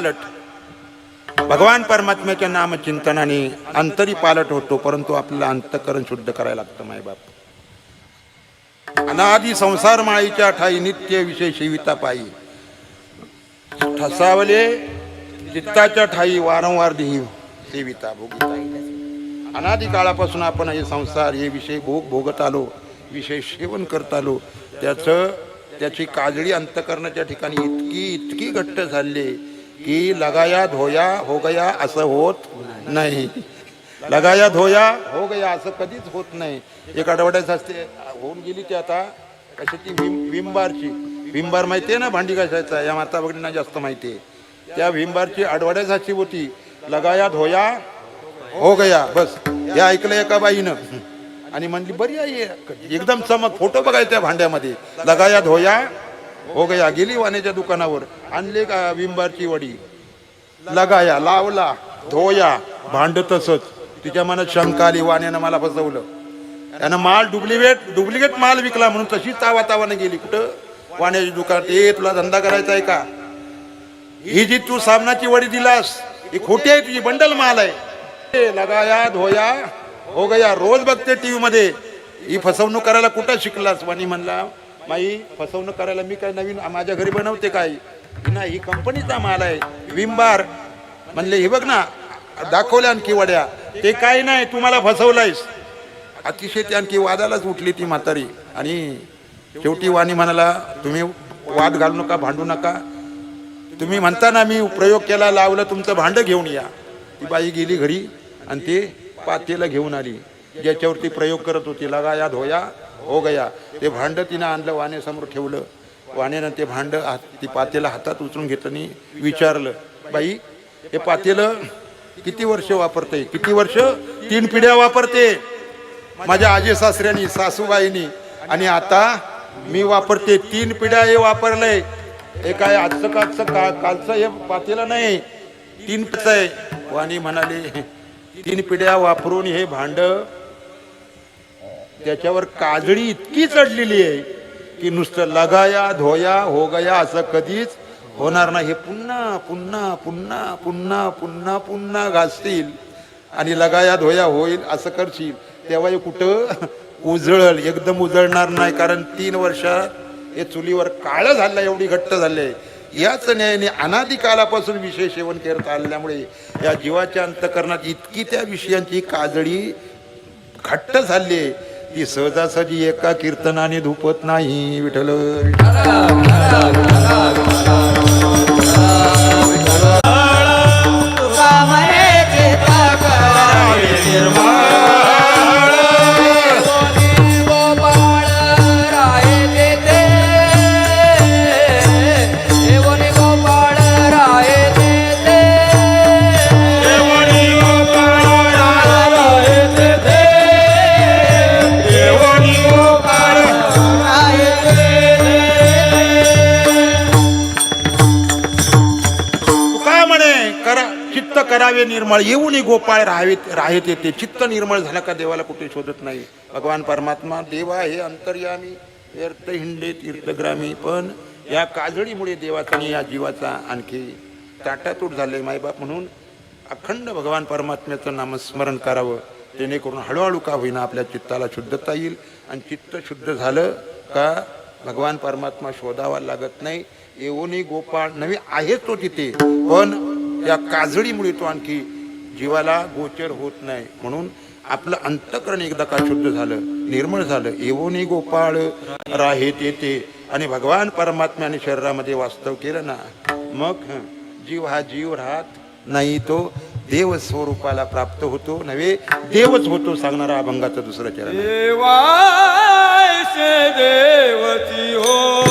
पालट. भगवान परमात्म्याच्या नामचिंतनाने अंतरी पालट होतो परंतु आपल्याला अंतकरण शुद्ध करायला लागतं मायबाप अनादी संसार माळीच्या ठाई नित्य विषय शिविता पायी. ठसावले चित्ताच्या ठाई वारंवार देही सेविता भोगिता अनादी काळापासून आपण हे संसार हे विषय भोग भोगत आलो विषय सेवन करत आलो त्याचं त्याची काजळी अंतकरणाच्या ठिकाणी इतकी इतकी घट्ट झाली की लगाया धोया हो गया असं होत नाही. लगाया धोया हो गया असं कधीच होत नाही. एक आठवड्याच असते होऊन गेली ती आता कशाची? विम विंबारची विंबार माहिती आहे ना भांडी कशाचा या माता भगिनींना जास्त माहिती आहे त्या विंबारची अशी होती लगाया धोया हो गया. बस हे ऐकलं एका बाईनं. आणि म्हणली बरी आहे एकदम चमक फोटो बघायचा भांड्यामध्ये. लगाया धोया हो गया गेली वाण्याच्या दुकानावर. आणले का विंबारची वडी? लगाया लावला धोया भांड तसंच. तिच्या मनात शंका आली वाण्यानं मला फसवलं. त्यानं माल डुप्लिकेट डुप्लिकेट माल विकला म्हणून तशीच तावा तावानं गेली. कुठं? वाण्याच्या दुकानात. ए तुला धंदा करायचा आहे का? ही जी तू साबणाची वडी दिलास ही खोटी आहे तुझी बंडल माल आहे. लगाया धोया हो गया रोज बघते टीव्ही मध्ये ही फसवणूक करायला कुठं शिकलास? वाणी म्हणला माई फसवणूक करायला मी काय नवीन माझ्या घरी बनवते काय? नाही ही कंपनीचा माल आहे. विमबार म्हणले हे बघ ना दाखवल्या आणखी वड्या. ते काय नाही तुम्हाला फसवलायस. अतिशय ती आणखी वादालाच उठली ती म्हातारी. आणि शेवटी वाणी म्हणाला तुम्ही वाद घालू नका भांडू नका. तुम्ही म्हणता ना मी प्रयोग केला लावलं तुमचं भांडं घेऊन या. ती बाई गेली घरी आणि ते पातेला घेऊन आली. ज्याच्यावरती प्रयोग करत होती लगा या धोया. हो गया. ते भांडं तिनं आणलं वाण्यासमोर ठेवलं. वाण्यानं ते भांडं हात ती पातेला हातात उचलून घेतलं आणि विचारलं बाई हे पातेलं किती वर्ष वापरते? किती वर्ष? तीन पिढ्या वापरते. माझ्या आजी सासऱ्यानी सासूबाईनी आणि आता मी वापरते. तीन पिढ्या हे वापरलंय. हे काय आजचं कालचं का कालचं हे पातेलं नाही. तीन पिढ्या आहे. वाणी म्हणाले तीन पिढ्या वापरून हे भांड त्याच्यावर काजळी इतकी चढलेली आहे की नुसतं लगाया धोया हो गया असं कधीच होणार नाही. हे पुन्हा पुन्हा पुन्हा पुन्हा पुन्हा पुन्हा घासतील आणि लगाया धोया होईल असं करशील. तेव्हा हे कुठं? उजळल. एकदम उजळणार नाही कारण तीन वर्षात हे चुलीवर काळं झालं एवढी घट्ट झाले याच न्यायाने अनादी कालापासून विषय सेवन करत आल्यामुळे या जीवाच्या अंतकरणात इतकी त्या विषयांची काजळी घट्ट झाली आहे, ती सहजासहजी एका कीर्तनाने धुपत नाही विठल गोपाळ निर्मळ येऊन गोपाळ राहावेत राहत येते. चित्त निर्मळ झालं का देवाला कुठे शोधत नाही? भगवान परमात्मा देवा हे अंतर्यामी तीर्थ हिंडे तीर्थग्रामी. पण या काजळीमुळे देवाचा आणि या जीवाचा आणखी ताटातूट झाले मायबाप म्हणून अखंड भगवान परमात्म्याचं नामस्मरण करावं. जेणेकरून हळूहळू का होईना आपल्या चित्ताला शुद्धता येईल. आणि चित्त शुद्ध झालं का भगवान परमात्मा शोधावा लागत नाही. येऊनही गोपाळ नवी आहेच तो तिथे. पण या काजळीमुळे तो आणखी जीवाला गोचर होत नाही. म्हणून आपलं अंतकरण एकदा का शुद्ध झालं निर्मळ झालं येऊनही गोपाळ राहेत येते आणि भगवान परमात्म्याने शरीरामध्ये वास्तव केलं ना मग जीव हा जीव राहत नाही तो देव स्वरूपाला प्राप्त होतो नव्हे देवच होतो सांगणारा अभंगाचं दुसरं चरण. आहे. हो.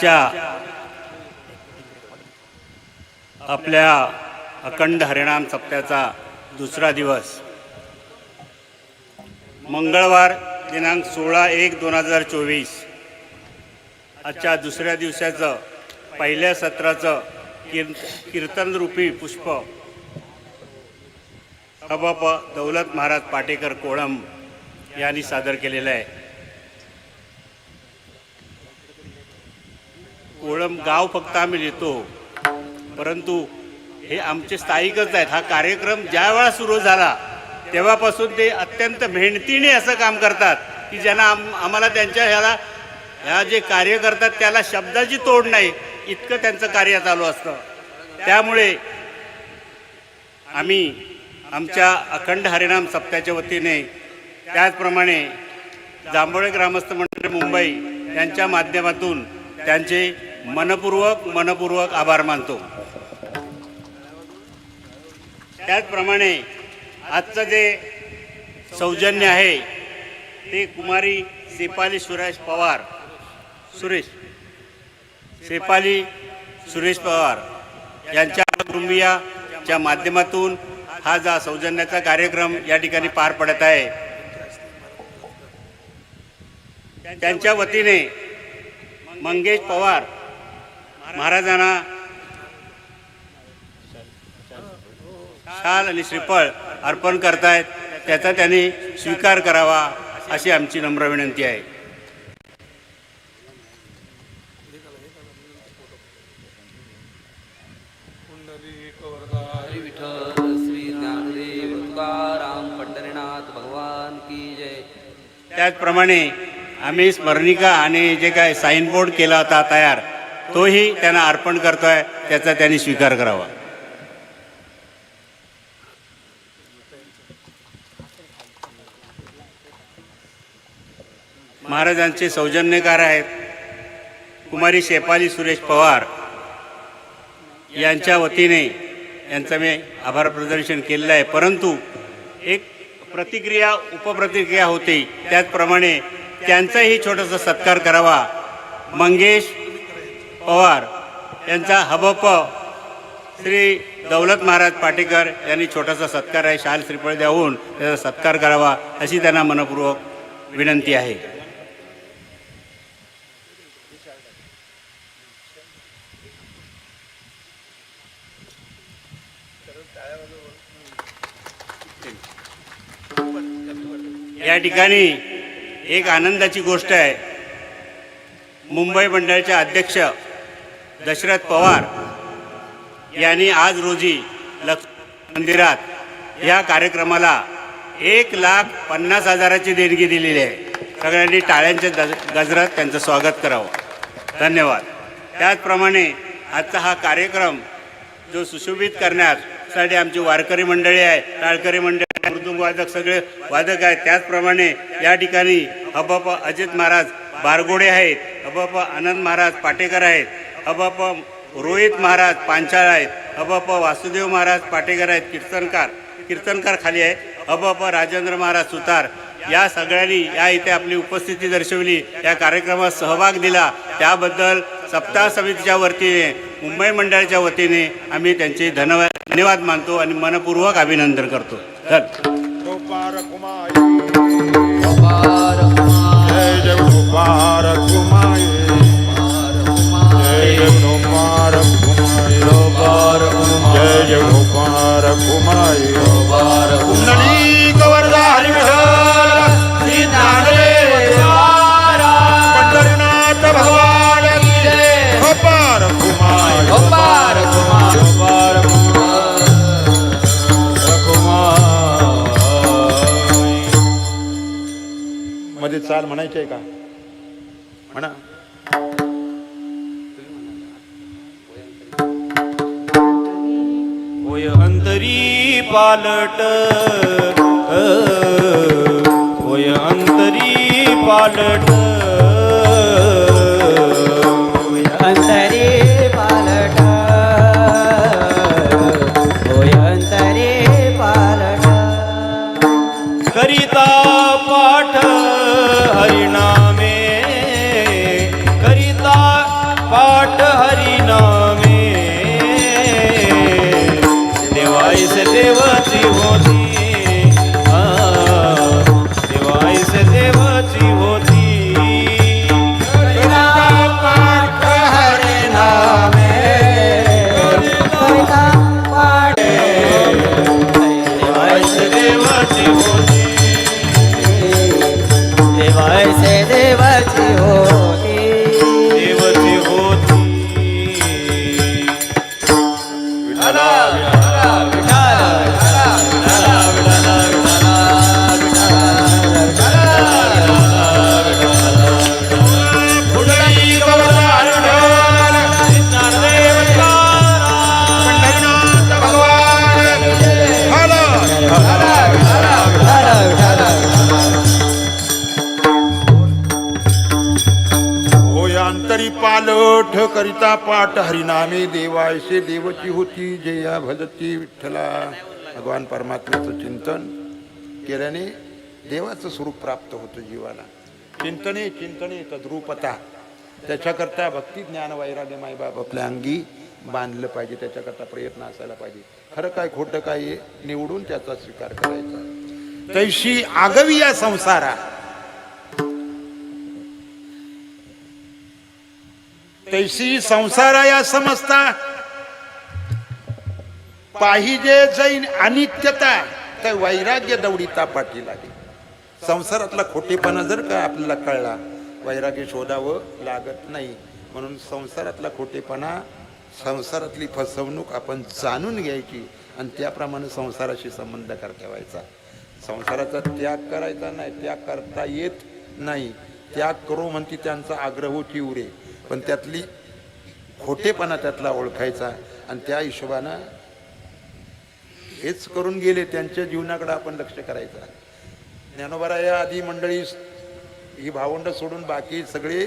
आजच्या आपल्या अखंड हरिणाम सप्त्याचा दुसरा दिवस. मंगळवार दिनांक सोळा एक दोन हजार चोवीस. आजच्या दुसऱ्या दिवसाचं पहिल्या सत्राचं कीर् कीर्तनरूपी पुष्प. अबाप दौलत महाराज पाटेकर कोळम यांनी सादर केलेलं आहे. कोळम गाव फक्त आम्ही लिहितो. परंतु हे आमचे स्थायिकच आहेत. हा कार्यक्रम ज्या वेळा सुरू झाला तेव्हापासून ते अत्यंत मेहनतीने असं काम करतात की ज्यांना आम आम्हाला त्यांच्या ह्याला ह्या जे कार्य करतात त्याला शब्दाची तोड नाही इतकं त्यांचं कार्य चालू असतं. त्यामुळे आम्ही आमच्या अखंड हरिनाम सप्त्याच्या वतीने त्याचप्रमाणे जांभोळे ग्रामस्थ मंडळ मुंबई यांच्या माध्यमातून त्यांचे मनपूर्वक मनपूर्वक आभार मानतो. त्याचप्रमाणे आजचं जे सौजन्य आहे ते कुमारी सेपाली सुरेश पवार सुरेश सेपाली सुरेश पवार यांच्या कुटुंबियाच्या माध्यमातून हा जा सौजन्याचा कार्यक्रम या ठिकाणी पार पडत आहे. त्यांच्या वतीने मंगेश पवार महाराजांना शाल आणि श्रीफळ अर्पण करतायत त्याचा त्यांनी स्वीकार करावा अशी आमची नम्र विनंती आहे. श्री पंढरीनाथ भगवान की जय त्याचप्रमाणे आम्ही स्मरणिका आणि जे काय साईनबोर्ड केला होता तयार तोही त्यांना अर्पण करतोय त्याचा त्यांनी स्वीकार करावा. महाराजांचे सौजन्यकार आहेत. कुमारी शेपाली सुरेश पवार यांच्या वतीने यांचं मी आभार प्रदर्शन केलेलं आहे. परंतु एक प्रतिक्रिया उपप्रतिक्रिया होती. त्याचप्रमाणे त्यांचाही छोटासा सत्कार करावा. मंगेश पवार यांचा हबप श्री दौलत महाराज पाटेकर यांनी छोटासा सत्कार आहे शाल श्रीफळ देऊन त्याचा सत्कार करावा अशी त्यांना मनपूर्वक विनंती आहे. या ठिकाणी एक आनंदाची गोष्ट आहे. मुंबई मंडळाचे अध्यक्ष दशरथ पवार यांनी आज रोजी लक्ष्मी मंदिरात या कार्यक्रमाला एक लाख पन्नास हजाराची देणगी दिलेली आहे. सगळ्यांनी टाळ्यांच्या गज गजरात त्यांचं स्वागत करावं. धन्यवाद. त्याचप्रमाणे आजचा हा कार्यक्रम जो सुशोभित करण्यासाठी आमची वारकरी मंडळी आहे टाळकरी मंडळी मृदुंग वादक सगळे वादक आहेत. त्याचप्रमाणे या ठिकाणी हबाप अजित महाराज बारगोडे आहेत हबाप आनंद महाराज पाटेकर आहेत. अबाप रोहित महाराज पांचाळ आहेत. अबाप वासुदेव महाराज पाटेकर आहेत. कीर्तनकार कीर्तनकार खाली आहे. अबाप राजेंद्र महाराज सुतार. या सगळ्यांनी या इथे आपली उपस्थिती दर्शवली. या कार्यक्रमात सहभाग दिला. त्याबद्दल सप्ताह समितीच्या वतीने मुंबई मंडळाच्या वतीने आम्ही त्यांचे धन्यवाद धन्यवाद मानतो आणि मनपूर्वक अभिनंदन करतो. धन्यवाद गोपार कुमार गोपार जय कुमार कुमार कुमार कुंडली कवरदा श्री भगवान गोपार कुमार गोपारमध्ये चाल म्हणायची आहे का होय अंतरी पालट अ, होय अंतरी करिता पाठ हरिनामे देवायसे देवची होती जया भजती विठ्ठला। भगवान परमात्म्याचं चिंतन केल्याने देवाचं स्वरूप प्राप्त होतं जीवाला. चिंतने चिंतने तद्रूपता. त्याच्याकरता भक्ती ज्ञान वैराग्य मायबाप आपल्या अंगी बांधलं पाहिजे त्याच्याकरता प्रयत्न असायला पाहिजे. खरं काय खोटं काय हे निवडून त्याचा स्वीकार करायचा. तैशी आगवी या संसारा तैसी संसारा या समजता. पाहिजे जैन अनित्यता तर वैराग्य दौडीता पाठी लागेल संसारातला खोटेपणा जर का आपल्याला कळला वैराग्य शोधावं लागत नाही. म्हणून संसारातला खोटेपणा संसारातली फसवणूक आपण जाणून घ्यायची आणि त्याप्रमाणे संसाराशी संबंध कर ठेवायचा संसाराचा त्याग करायचा नाही त्याग करता येत नाही. त्याग करो म्हणते त्यांचा आग्रह चिवरे पण त्यातली खोटेपणा त्यातला ओळखायचा आणि त्या हिशोबानं हेच करून गेले त्यांच्या जीवनाकडे आपण लक्ष करायचं. ज्ञानोबारा या आधी मंडळी ही भावंड सोडून बाकी सगळे